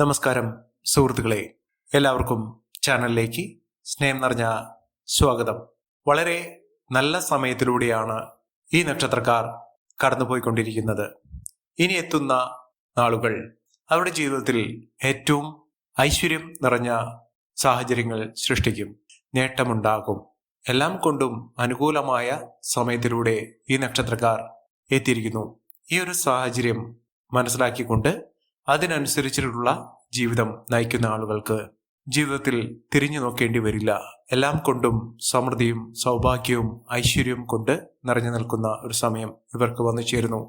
നമസ്കാരം സുഹൃത്തുക്കളെ. എല്ലാവർക്കും ചാനലിലേക്ക് സ്നേഹം നിറഞ്ഞ സ്വാഗതം. വളരെ നല്ല സമയത്തിലൂടെയാണ് ഈ നക്ഷത്രക്കാർ കടന്നുപോയിക്കൊണ്ടിരിക്കുന്നത്. ഇനി എത്തുന്ന നാളുകൾ അവരുടെ ജീവിതത്തിൽ ഏറ്റവും ഐശ്വര്യം നിറഞ്ഞ സാഹചര്യങ്ങൾ സൃഷ്ടിക്കും നേട്ടമുണ്ടാകും. എല്ലാം കൊണ്ടും അനുകൂലമായ സമയത്തിലൂടെ ഈ നക്ഷത്രക്കാർ എത്തിയിരിക്കുന്നു. ഈ ഒരു സാഹചര്യം മനസ്സിലാക്കിക്കൊണ്ട് അതിനനുസരിച്ചിട്ടുള്ള ജീവിതം നയിക്കുന്ന ആളുകൾക്ക് ജീവിതത്തിൽ തിരിഞ്ഞു നോക്കേണ്ടി വരില്ല. എല്ലാം കൊണ്ടും സമൃദ്ധിയും സൗഭാഗ്യവും ഐശ്വര്യവും കൊണ്ട് നിറഞ്ഞു നിൽക്കുന്ന ഒരു സമയം ഇവർക്ക് വന്നു ചേരുന്നു.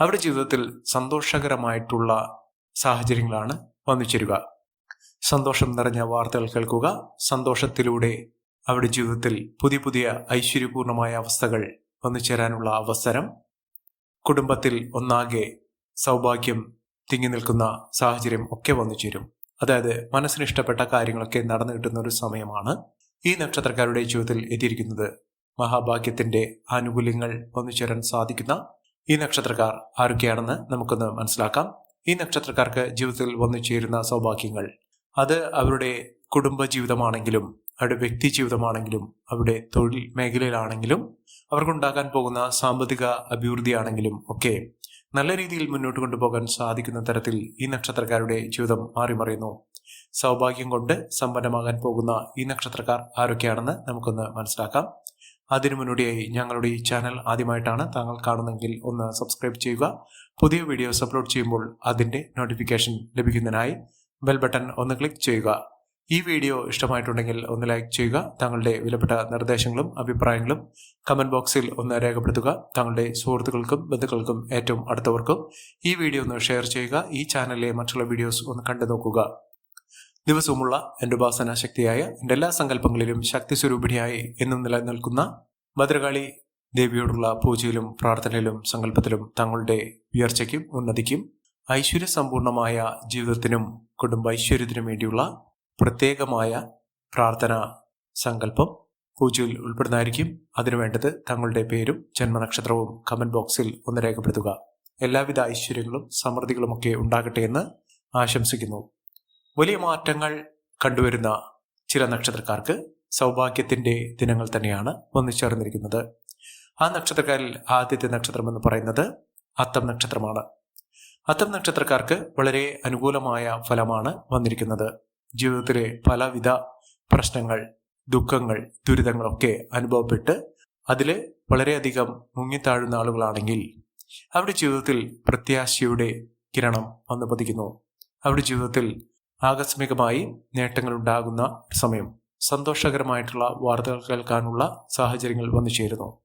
അവരുടെ ജീവിതത്തിൽ സന്തോഷകരമായിട്ടുള്ള സാഹചര്യങ്ങളാണ് വന്നു ചേരുക. സന്തോഷം നിറഞ്ഞ വാർത്തകൾ കേൾക്കുക. സന്തോഷത്തിലൂടെ അവരുടെ ജീവിതത്തിൽ പുതിയ പുതിയ ഐശ്വര്യപൂർണമായ അവസ്ഥകൾ വന്നു ചേരാനുള്ള അവസരം. കുടുംബത്തിൽ ഒന്നാകെ സൗഭാഗ്യം തിങ്ങി നിൽക്കുന്ന സാഹചര്യം ഒക്കെ വന്നു ചേരും. അതായത് മനസ്സിന് ഇഷ്ടപ്പെട്ട കാര്യങ്ങളൊക്കെ നടന്നു കിട്ടുന്ന ഒരു സമയമാണ് ഈ നക്ഷത്രക്കാരുടെ ജീവിതത്തിൽ എത്തിയിരിക്കുന്നത്. മഹാഭാഗ്യത്തിന്റെ ആനുകൂല്യങ്ങൾ വന്നു ചേരാൻ സാധിക്കുന്ന ഈ നക്ഷത്രക്കാർ ആരൊക്കെയാണെന്ന് നമുക്കൊന്ന് മനസ്സിലാക്കാം. ഈ നക്ഷത്രക്കാർക്ക് ജീവിതത്തിൽ വന്നു ചേരുന്ന സൗഭാഗ്യങ്ങൾ. അത് അവരുടെ കുടുംബ ജീവിതമാണെങ്കിലും അവരുടെ വ്യക്തി ജീവിതമാണെങ്കിലും അവരുടെ തൊഴിൽ മേഖലയിലാണെങ്കിലും അവർക്കുണ്ടാകാൻ പോകുന്ന സാമ്പത്തിക അഭിവൃദ്ധിയാണെങ്കിലും ഒക്കെ നല്ല രീതിയിൽ മുന്നോട്ട് കൊണ്ടുപോകാൻ സാധിക്കുന്ന തരത്തിൽ ഈ നക്ഷത്രക്കാരുടെ ജീവിതം മാറിമറിയുന്നു സൗഭാഗ്യം കൊണ്ട് സമ്പന്നമാകാൻ പോകുന്ന ഈ നക്ഷത്രക്കാർ ആരൊക്കെയാണെന്ന് നമുക്കൊന്ന് മനസ്സിലാക്കാം. അതിനു മുന്നോടിയായി ഞങ്ങളുടെ ഈ ചാനൽ ആദ്യമായിട്ടാണ് താങ്കൾ കാണുന്നതെങ്കിൽ ഒന്ന് സബ്സ്ക്രൈബ് ചെയ്യുക. പുതിയ വീഡിയോസ് അപ്ലോഡ് ചെയ്യുമ്പോൾ അതിന്റെ നോട്ടിഫിക്കേഷൻ ലഭിക്കുന്നതിനായി ബെൽ ബട്ടൺ ഒന്ന് ക്ലിക്ക് ചെയ്യുക. ഈ വീഡിയോ ഇഷ്ടമായിട്ടുണ്ടെങ്കിൽ ഒന്ന് ലൈക്ക് ചെയ്യുക താങ്കളുടെ വിലപ്പെട്ട നിർദ്ദേശങ്ങളും അഭിപ്രായങ്ങളും കമന്റ് ബോക്സിൽ ഒന്ന് രേഖപ്പെടുത്തുക. താങ്കളുടെ സുഹൃത്തുക്കൾക്കും ബന്ധുക്കൾക്കും ഏറ്റവും അടുത്തവർക്കും ഈ വീഡിയോ ഒന്ന് ഷെയർ ചെയ്യുക ഈ ചാനലിലെ മറ്റുള്ള വീഡിയോസ് ഒന്ന് കണ്ടു നോക്കുക. ദിവസവുമുള്ള എന്റെ ഉപാസന ശക്തിയായ എന്റെ എല്ലാ സങ്കല്പങ്ങളിലും ശക്തി സ്വരൂപിണിയായി എന്നും നിലനിൽക്കുന്ന ഭദ്രകാളി ദേവിയോടുള്ള പൂജയിലും പ്രാർത്ഥനയിലും സങ്കല്പത്തിലും തങ്ങളുടെ ഉയർച്ചയ്ക്കും ഉന്നതിക്കും ഐശ്വര്യ സമ്പൂർണമായ ജീവിതത്തിനും കുടുംബ ഐശ്വര്യത്തിനും വേണ്ടിയുള്ള പ്രത്യേകമായ പ്രാർത്ഥന സങ്കല്പം പൂജയിൽ ഉൾപ്പെടുന്നതായിരിക്കും. അതിനു വേണ്ടത് തങ്ങളുടെ പേരും ജന്മനക്ഷത്രവും കമന്റ് ബോക്സിൽ ഒന്ന് രേഖപ്പെടുത്തുക. എല്ലാവിധ ഐശ്വര്യങ്ങളും സമൃദ്ധികളുമൊക്കെ ഉണ്ടാകട്ടെ എന്ന് ആശംസിക്കുന്നു. വലിയ മാറ്റങ്ങൾ കണ്ടുവരുന്ന ചില നക്ഷത്രക്കാർക്ക് സൗഭാഗ്യത്തിന്റെ ദിനങ്ങൾ തന്നെയാണ് വന്നു ചേർന്നിരിക്കുന്നത് ആ നക്ഷത്രക്കാരിൽ ആദ്യത്തെ നക്ഷത്രം എന്ന് പറയുന്നത് അത്തം നക്ഷത്രമാണ്. അത്തം നക്ഷത്രക്കാർക്ക് വളരെ അനുകൂലമായ ഫലമാണ് വന്നിരിക്കുന്നത്. ജീവിതത്തിലെ പലവിധ പ്രശ്നങ്ങൾ ദുഃഖങ്ങൾ ദുരിതങ്ങളൊക്കെ അനുഭവപ്പെട്ട് അതിൽ വളരെയധികം മുങ്ങിത്താഴുന്ന ആളുകളാണെങ്കിൽ അവരുടെ ജീവിതത്തിൽ പ്രത്യാശയുടെ കിരണം വന്നു പതിക്കുന്നു. അവരുടെ ജീവിതത്തിൽ ആകസ്മികമായി നേട്ടങ്ങൾ ഉണ്ടാകുന്ന സമയം സന്തോഷകരമായിട്ടുള്ള വാർത്തകൾ കേൾക്കാനുള്ള സാഹചര്യങ്ങൾ വന്നു ചേരുന്നു.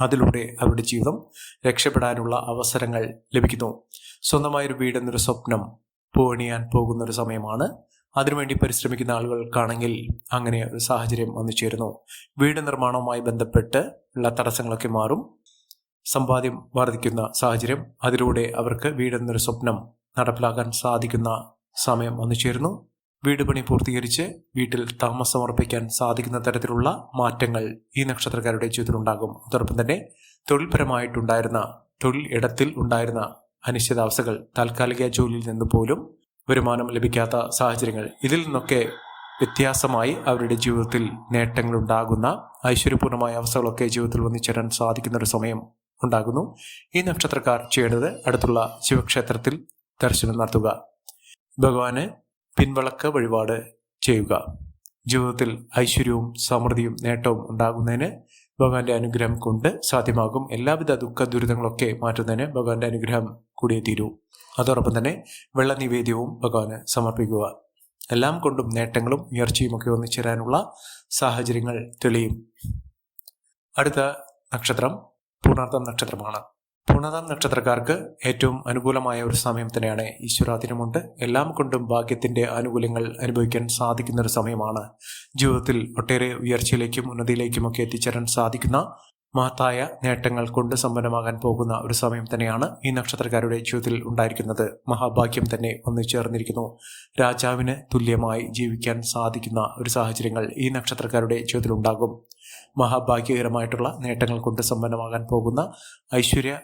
അതിലൂടെ അവരുടെ ജീവിതം രക്ഷപ്പെടാനുള്ള അവസരങ്ങൾ ലഭിക്കുന്നു. സ്വന്തമായൊരു വീടെന്നൊരു സ്വപ്നം പൂവണിയാൻ പോകുന്നൊരു സമയമാണ് അതിനുവേണ്ടി പരിശ്രമിക്കുന്ന ആളുകൾക്കാണെങ്കിൽ അങ്ങനെ ഒരു സാഹചര്യം വന്നു ചേരുന്നു. വീട് നിർമ്മാണവുമായി ബന്ധപ്പെട്ട് ഉള്ള തടസ്സങ്ങളൊക്കെ മാറും. സമ്പാദ്യം വർദ്ധിക്കുന്ന സാഹചര്യം അതിലൂടെ അവർക്ക് വീടെന്നൊരു സ്വപ്നം നടപ്പിലാക്കാൻ സാധിക്കുന്ന സമയം വന്നു ചേരുന്നു. വീട് പണി പൂർത്തീകരിച്ച് വീട്ടിൽ താമസമർപ്പിക്കാൻ സാധിക്കുന്ന തരത്തിലുള്ള മാറ്റങ്ങൾ ഈ നക്ഷത്രക്കാരുടെ ജീവിതത്തിലുണ്ടാകും അതോടൊപ്പം തന്നെ തൊഴിൽപരമായിട്ടുണ്ടായിരുന്ന തൊഴിൽ ഇടത്തിൽ ഉണ്ടായിരുന്ന അനിശ്ചിതാവസ്ഥകൾ താൽക്കാലിക ജോലിയിൽ നിന്ന് പോലും വരുമാനം ലഭിക്കാത്ത സാഹചര്യങ്ങൾ. ഇതിൽ നിന്നൊക്കെ വ്യത്യാസമായി അവരുടെ ജീവിതത്തിൽ നേട്ടങ്ങൾ ഉണ്ടാകുന്ന ഐശ്വര്യപൂർണമായ അവസ്ഥകളൊക്കെ ജീവിതത്തിൽ വന്നു ചേരാൻ സാധിക്കുന്ന ഒരു സമയം ഉണ്ടാകുന്നു. ഈ നക്ഷത്രക്കാർ ചെയ്യേണ്ടത് അടുത്തുള്ള ശിവക്ഷേത്രത്തിൽ ദർശനം നടത്തുക. ഭഗവാന് പിൻവളക്ക വഴിപാട് ചെയ്യുക. ജീവിതത്തിൽ ഐശ്വര്യവും സമൃദ്ധിയും നേട്ടവും ഉണ്ടാകുന്നതിന് ഭഗവാന്റെ അനുഗ്രഹം കൊണ്ട് സാധ്യമാകും എല്ലാവിധ ദുഃഖ ദുരിതങ്ങളൊക്കെ മാറ്റുന്നതിന് ഭഗവാന്റെ അനുഗ്രഹം കൂടിയേ തീരൂ. അതോടൊപ്പം തന്നെ വെള്ള നിവേദ്യവും ഭഗവാന് സമർപ്പിക്കുക. എല്ലാം കൊണ്ടും നേട്ടങ്ങളും ഉയർച്ചയും ഒക്കെ ഒന്നിച്ചേരാനുള്ള സാഹചര്യങ്ങൾ തെളിയും. അടുത്ത നക്ഷത്രം പൂർണാർത്ഥം നക്ഷത്രമാണ്. പൂർണതാം നക്ഷത്രക്കാർക്ക് ഏറ്റവും അനുകൂലമായ ഒരു സമയം തന്നെയാണ് ഈശ്വരാധീനമുണ്ട്. എല്ലാം കൊണ്ടും ഭാഗ്യത്തിന്റെ ആനുകൂല്യങ്ങൾ അനുഭവിക്കാൻ സാധിക്കുന്ന ഒരു സമയമാണ്. ജീവിതത്തിൽ ഒട്ടേറെ ഉയർച്ചയിലേക്കും ഉന്നതിയിലേക്കുമൊക്കെ എത്തിച്ചേരാൻ സാധിക്കുന്ന മഹത്തായ നേട്ടങ്ങൾ കൊണ്ട് സമ്പന്നമാകാൻ പോകുന്ന ഒരു സമയം തന്നെയാണ് ഈ നക്ഷത്രക്കാരുടെ ജീവിതത്തിൽ ഉണ്ടായിരിക്കുന്നത്. മഹാഭാഗ്യം തന്നെ ഒന്നു ചേർന്നിരിക്കുന്നു. രാജാവിന് തുല്യമായി ജീവിക്കാൻ സാധിക്കുന്ന ഒരു സാഹചര്യങ്ങൾ ഈ നക്ഷത്രക്കാരുടെ ജീവിതത്തിൽ ഉണ്ടാകും. മഹാഭാഗ്യകരമായിട്ടുള്ള നേട്ടങ്ങൾ കൊണ്ട് സമ്പന്നമാകാൻ പോകുന്ന ഐശ്വര്യ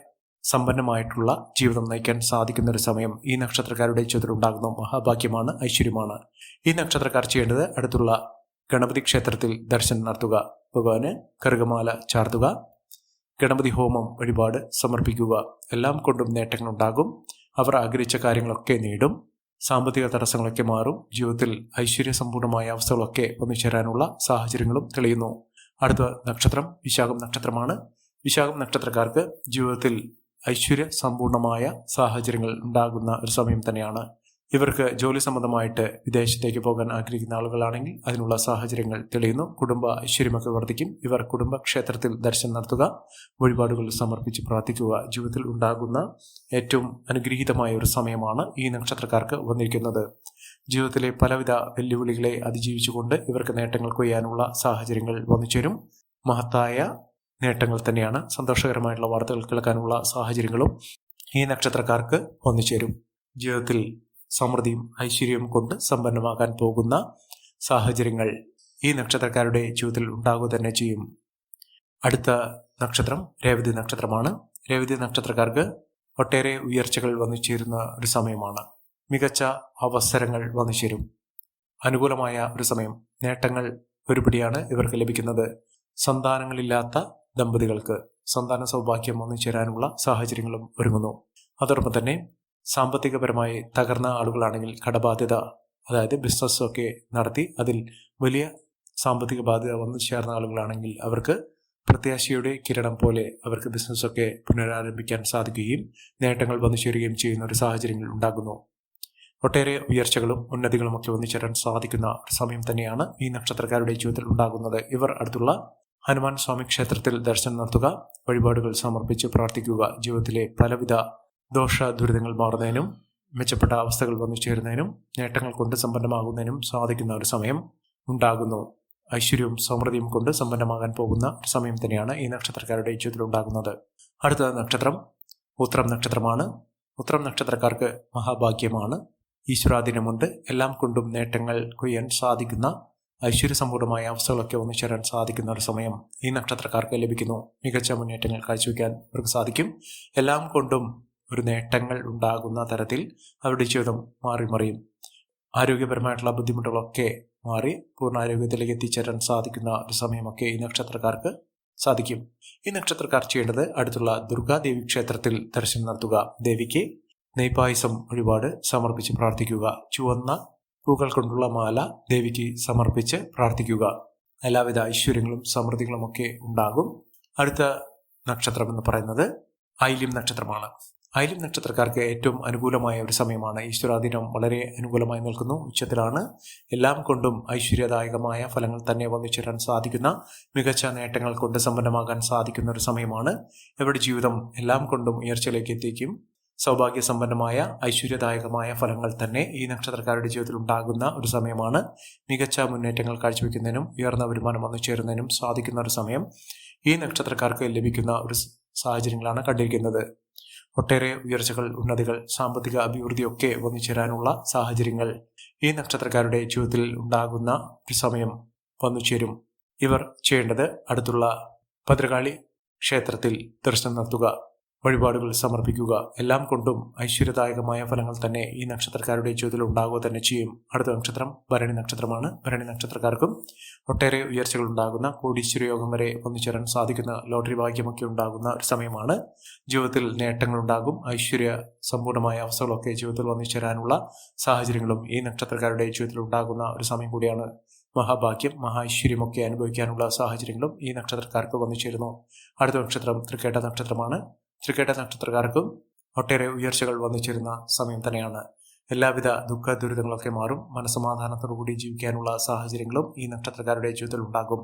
സമ്പന്നമായിട്ടുള്ള ജീവിതം നയിക്കാൻ സാധിക്കുന്ന ഒരു സമയം ഈ നക്ഷത്രക്കാരുടെ ജീവിതത്തിൽ ഉണ്ടാകുന്ന മഹാഭാഗ്യമാണ് ഐശ്വര്യമാണ്. ഈ നക്ഷത്രക്കാർ ചെയ്യേണ്ടത് അടുത്തുള്ള ഗണപതി ക്ഷേത്രത്തിൽ ദർശനം നടത്തുക. ഭഗവാന് കറുകമാല ചാർത്തുക. ഗണപതി ഹോമം വഴിപാട് സമർപ്പിക്കുക. എല്ലാം കൊണ്ടും നേട്ടങ്ങൾ ഉണ്ടാകും. അവർ ആഗ്രഹിച്ച കാര്യങ്ങളൊക്കെ നേടും. സാമ്പത്തിക തടസ്സങ്ങളൊക്കെ മാറും. ജീവിതത്തിൽ ഐശ്വര്യസമ്പൂർണമായ അവസ്ഥകളൊക്കെ ഒന്നുചേരാനുള്ള സാഹചര്യങ്ങളും തെളിയുന്നു. അടുത്ത നക്ഷത്രം വിശാഖം നക്ഷത്രമാണ്. വിശാഖം നക്ഷത്രക്കാർക്ക് ജീവിതത്തിൽ ഐശ്വര്യ സമ്പൂർണമായ സാഹചര്യങ്ങൾ ഉണ്ടാകുന്ന ഒരു സമയം തന്നെയാണ്. ഇവർക്ക് ജോലി സംബന്ധമായിട്ട് വിദേശത്തേക്ക് പോകാൻ ആഗ്രഹിക്കുന്ന ആളുകളാണെങ്കിൽ അതിനുള്ള സാഹചര്യങ്ങൾ തെളിയുന്നു. കുടുംബ ഐശ്വര്യമൊക്കെ വർദ്ധിക്കും. ഇവർ കുടുംബക്ഷേത്രത്തിൽ ദർശനം നടത്തുക വഴിപാടുകൾ സമർപ്പിച്ച് പ്രാർത്ഥിക്കുക ജീവിതത്തിൽ ഉണ്ടാകുന്ന ഏറ്റവും അനുഗ്രഹീതമായ ഒരു സമയമാണ് ഈ നക്ഷത്രക്കാർക്ക് വന്നിരിക്കുന്നത്. ജീവിതത്തിലെ പലവിധ വെല്ലുവിളികളെ അതിജീവിച്ചുകൊണ്ട് ഇവർക്ക് നേട്ടങ്ങൾ കൊയ്യാനുള്ള സാഹചര്യങ്ങൾ വന്നുചേരും. മഹത്തായ നേട്ടങ്ങൾ തന്നെയാണ് സന്തോഷകരമായിട്ടുള്ള വാർത്തകൾ കേൾക്കാനുള്ള സാഹചര്യങ്ങളും ഈ നക്ഷത്രക്കാർക്ക് വന്നുചേരും. ജീവിതത്തിൽ സമൃദ്ധിയും ഐശ്വര്യവും കൊണ്ട് സമ്പന്നമാകാൻ പോകുന്ന സാഹചര്യങ്ങൾ ഈ നക്ഷത്രക്കാരുടെ ജീവിതത്തിൽ ഉണ്ടാകുക തന്നെ ചെയ്യും. അടുത്ത നക്ഷത്രം രേവതി നക്ഷത്രമാണ്. രേവതി നക്ഷത്രക്കാർക്ക് ഒട്ടേറെ ഉയർച്ചകൾ വന്നു ചേരുന്ന ഒരു സമയമാണ്. മികച്ച അവസരങ്ങൾ വന്നു ചേരും. അനുകൂലമായ ഒരു സമയം നേട്ടങ്ങൾ ഒരുപടിയാണ് ഇവർക്ക് ലഭിക്കുന്നത്. സന്താനങ്ങളില്ലാത്ത ദമ്പതികൾക്ക് സന്താന സൗഭാഗ്യം വന്നു ചേരാനുള്ള സാഹചര്യങ്ങളും ഒരുങ്ങുന്നു. അതോടൊപ്പം തന്നെ സാമ്പത്തികപരമായി തകർന്ന ആളുകളാണെങ്കിൽ കടബാധ്യത അതായത് ബിസിനസ്സൊക്കെ നടത്തി അതിൽ വലിയ സാമ്പത്തിക ബാധ്യത വന്നു ചേർന്ന ആളുകളാണെങ്കിൽ അവർക്ക് പ്രത്യാശയുടെ കിരണം പോലെ അവർക്ക് ബിസിനസ്സൊക്കെ പുനരാരംഭിക്കാൻ സാധിക്കുകയും നേട്ടങ്ങൾ വന്നു ചേരുകയും ചെയ്യുന്ന ഒരു സാഹചര്യങ്ങൾ ഉണ്ടാകുന്നു. ഒട്ടേറെ ഉയർച്ചകളും ഉന്നതികളും ഒക്കെ വന്നു ചേരാൻ സാധിക്കുന്ന ഒരു സമയം തന്നെയാണ് ഈ നക്ഷത്രക്കാരുടെ ജീവിതത്തിൽ ഉണ്ടാകുന്നത്. ഇവർ അടുത്തുള്ള ഹനുമാൻ സ്വാമി ക്ഷേത്രത്തിൽ ദർശനം നടത്തുക വഴിപാടുകൾ സമർപ്പിച്ച് പ്രാർത്ഥിക്കുക ജീവിതത്തിലെ പലവിധ ദോഷ ദുരിതങ്ങൾ മാറുന്നതിനും മെച്ചപ്പെട്ട അവസ്ഥകൾ വന്നു ചേരുന്നതിനും നേട്ടങ്ങൾ കൊണ്ട് സമ്പന്നമാകുന്നതിനും സാധിക്കുന്ന ഒരു സമയം ഉണ്ടാകുന്നു. ഐശ്വര്യവും സമൃദ്ധിയും കൊണ്ട് സമ്പന്നമാകാൻ പോകുന്ന ഒരു സമയം തന്നെയാണ് ഈ നക്ഷത്രക്കാരുടെ ജീവിതത്തിൽ ഉണ്ടാകുന്നത്. അടുത്ത നക്ഷത്രം ഉത്രം നക്ഷത്രമാണ്. ഉത്രം നക്ഷത്രക്കാർക്ക് മഹാഭാഗ്യമാണ്. ഈശ്വരാധീനമുണ്ട്. എല്ലാം കൊണ്ടും നേട്ടങ്ങൾ കൊയ്യാൻ സാധിക്കുന്ന ഐശ്വര്യസമ്പൂർണമായ അവസ്ഥകളൊക്കെ ഒന്നു ചേരാൻ സാധിക്കുന്ന ഒരു സമയം ഈ നക്ഷത്രക്കാർക്ക് ലഭിക്കുന്നു. മികച്ച മുന്നേറ്റങ്ങൾ കാഴ്ചവെക്കാൻ അവർക്ക് സാധിക്കും. എല്ലാം കൊണ്ടും ഒരു നേട്ടങ്ങൾ ഉണ്ടാകുന്ന തരത്തിൽ അവരുടെ ജീവിതം മാറി മറിയും. ആരോഗ്യപരമായിട്ടുള്ള ബുദ്ധിമുട്ടുകളൊക്കെ മാറി പൂർണ ആരോഗ്യത്തിലേക്ക് എത്തിച്ചേരാൻ സാധിക്കുന്ന ഒരു സമയമൊക്കെ ഈ നക്ഷത്രക്കാർക്ക് സാധിക്കും. ഈ നക്ഷത്രക്കാർ ചെയ്യേണ്ടത് അടുത്തുള്ള ദുർഗാദേവി ക്ഷേത്രത്തിൽ ദർശനം നടത്തുക. ദേവിക്ക് നെയ്പായസം ഒരുപാട് സമർപ്പിച്ച് പ്രാർത്ഥിക്കുക. ചുവന്ന പൂക്കൾ കൊണ്ടുള്ള മാല ദേവിക്ക് സമർപ്പിച്ച് പ്രാർത്ഥിക്കുക. എല്ലാവിധ ഐശ്വര്യങ്ങളും സമൃദ്ധികളും ഒക്കെ ഉണ്ടാകും. അടുത്ത നക്ഷത്രം എന്ന് പറയുന്നത് ഐലിം നക്ഷത്രമാണ്. ഐലിം നക്ഷത്രക്കാർക്ക് ഏറ്റവും അനുകൂലമായ ഒരു സമയമാണ്. ഈശ്വരാദിനം വളരെ അനുകൂലമായി നിൽക്കുന്നു. ഉച്ചത്തിലാണ് എല്ലാം കൊണ്ടും ഐശ്വര്യദായകമായ ഫലങ്ങൾ തന്നെ വന്നു ചേരാൻ സാധിക്കുന്ന മികച്ച നേട്ടങ്ങൾ കൊണ്ട് സമ്പന്നമാകാൻ സാധിക്കുന്ന ഒരു സമയമാണ്. എവിടെ ജീവിതം എല്ലാം കൊണ്ടും ഉയർച്ചയിലേക്ക് എത്തിക്കും സൗഭാഗ്യ സമ്പന്നമായ ഐശ്വര്യദായകമായ ഫലങ്ങൾ തന്നെ ഈ നക്ഷത്രക്കാരുടെ ജീവിതത്തിൽ ഉണ്ടാകുന്ന ഒരു സമയമാണ്. മികച്ച മുന്നേറ്റങ്ങൾ കാഴ്ചവെക്കുന്നതിനും ഉയർന്ന വരുമാനം വന്നു ചേരുന്നതിനും സാധിക്കുന്ന ഒരു സമയം ഈ നക്ഷത്രക്കാർക്ക് ലഭിക്കുന്ന ഒരു സാഹചര്യങ്ങളാണ് കണ്ടിരിക്കുന്നത്. ഒട്ടേറെ ഉയർച്ചകൾ ഉന്നതികൾ സാമ്പത്തിക അഭിവൃദ്ധിയൊക്കെ വന്നു ചേരാനുള്ള സാഹചര്യങ്ങൾ ഈ നക്ഷത്രക്കാരുടെ ജീവിതത്തിൽ ഉണ്ടാകുന്ന ഒരു സമയം വന്നു ചേരും. ഇവർ ചെയ്യേണ്ടത് അടുത്തുള്ള ഭദ്രകാളി ക്ഷേത്രത്തിൽ ദർശനം നടത്തുക. വഴിപാടുകൾ സമർപ്പിക്കുക. എല്ലാം കൊണ്ടും ഐശ്വര്യദായകമായ ഫലങ്ങൾ തന്നെ ഈ നക്ഷത്രക്കാരുടെ ജീവിതത്തിൽ ഉണ്ടാകുക തന്നെ ചെയ്യും. അടുത്ത നക്ഷത്രം ഭരണി നക്ഷത്രമാണ്. ഭരണി നക്ഷത്രക്കാർക്കും ഒട്ടേറെ ഉയർച്ചകൾ ഉണ്ടാകുന്ന കോടീശ്വര യോഗം വരെ ഒന്നിച്ചേരാൻ സാധിക്കുന്ന ലോട്ടറി ഭാഗ്യമൊക്കെ ഉണ്ടാകുന്ന ഒരു സമയമാണ്. ജീവിതത്തിൽ നേട്ടങ്ങൾ ഉണ്ടാകും. ഐശ്വര്യ സമ്പൂർണമായ അവസ്ഥകളൊക്കെ ജീവിതത്തിൽ വന്നിച്ചേരാനുള്ള സാഹചര്യങ്ങളും ഈ നക്ഷത്രക്കാരുടെ ജീവിതത്തിൽ ഉണ്ടാകുന്ന ഒരു സമയം കൂടിയാണ് മഹാഭാഗ്യം. മഹാഐശ്വര്യമൊക്കെ അനുഭവിക്കാനുള്ള സാഹചര്യങ്ങളും ഈ നക്ഷത്രക്കാർക്ക് വന്നു ചേരുന്നു അടുത്ത നക്ഷത്രം തൃക്കേട്ട നക്ഷത്രമാണ്. തൃക്കേട്ട നക്ഷത്രക്കാർക്കും ഒട്ടേറെ ഉയർച്ചകൾ വന്നിച്ചിരുന്ന സമയം തന്നെയാണ്. എല്ലാവിധ ദുഃഖ ദുരിതങ്ങളൊക്കെ മാറും. മനസ്സമാധാനത്തോടുകൂടി ജീവിക്കാനുള്ള സാഹചര്യങ്ങളും ഈ നക്ഷത്രക്കാരുടെ ജീവിതത്തിൽ ഉണ്ടാകും.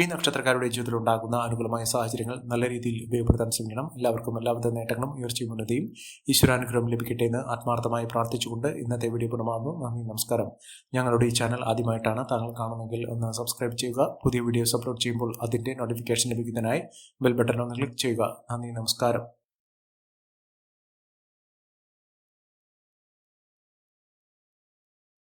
ഈ നക്ഷത്രക്കാരുടെ ജീവിതത്തിൽ ഉണ്ടാകുന്ന അനുകൂലമായ സാഹചര്യങ്ങൾ നല്ല രീതിയിൽ ഉപയോഗപ്പെടുത്താൻ ശ്രമിക്കണം. എല്ലാവർക്കും എല്ലാവിധ നേട്ടങ്ങളും ഉയർച്ചയും ഉന്നതിയും ഈശ്വരാനുഗ്രഹം ലഭിക്കട്ടെ എന്ന് ആത്മാർത്ഥമായി പ്രാർത്ഥിച്ചുകൊണ്ട് ഇന്നത്തെ വീഡിയോ പൂർണമാകുന്നു. നന്ദി നമസ്കാരം. ഞങ്ങളുടെ ഈ ചാനൽ ആദ്യമായിട്ടാണ് താങ്കൾ കാണുന്നെങ്കിൽ ഒന്ന് സബ്സ്ക്രൈബ് ചെയ്യുക. പുതിയ വീഡിയോസ് അപ്ലോഡ് ചെയ്യുമ്പോൾ അതിന്റെ നോട്ടിഫിക്കേഷൻ ലഭിക്കുന്നതിനായി ബെൽ ബട്ടൺ ഒന്ന് ക്ലിക്ക് ചെയ്യുക. നന്ദി നമസ്കാരം.